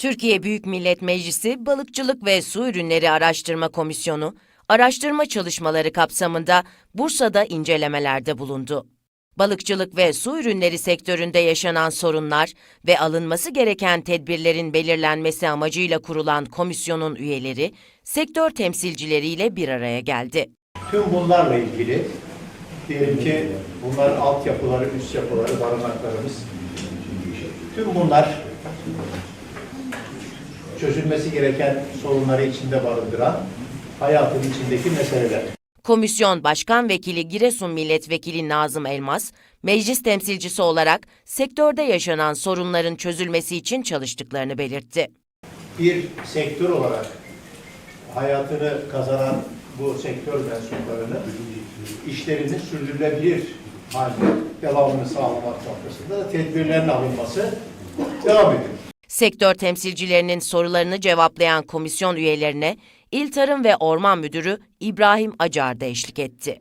Türkiye Büyük Millet Meclisi Balıkçılık ve Su Ürünleri Araştırma Komisyonu, araştırma çalışmaları kapsamında Bursa'da incelemelerde bulundu. Balıkçılık ve su ürünleri sektöründe yaşanan sorunlar ve alınması gereken tedbirlerin belirlenmesi amacıyla kurulan komisyonun üyeleri, sektör temsilcileriyle bir araya geldi. Tüm bunlarla ilgili diyelim ki bunların altyapıları, üst yapıları, barınaklarımız. Tüm bunlar çözülmesi gereken sorunları içinde barındıran hayatın içindeki meseleler. Komisyon Başkan Vekili Giresun Milletvekili Nazım Elmas, meclis temsilcisi olarak sektörde yaşanan sorunların çözülmesi için çalıştıklarını belirtti. Bir sektör olarak hayatını kazanan bu sektör mensuplarını işlerini sürdürülebilir halde devamını sağlamak noktasında da tedbirlerin alınması devam ediyor. Sektör temsilcilerinin sorularını cevaplayan komisyon üyelerine İl Tarım ve Orman Müdürü İbrahim Acar da eşlik etti.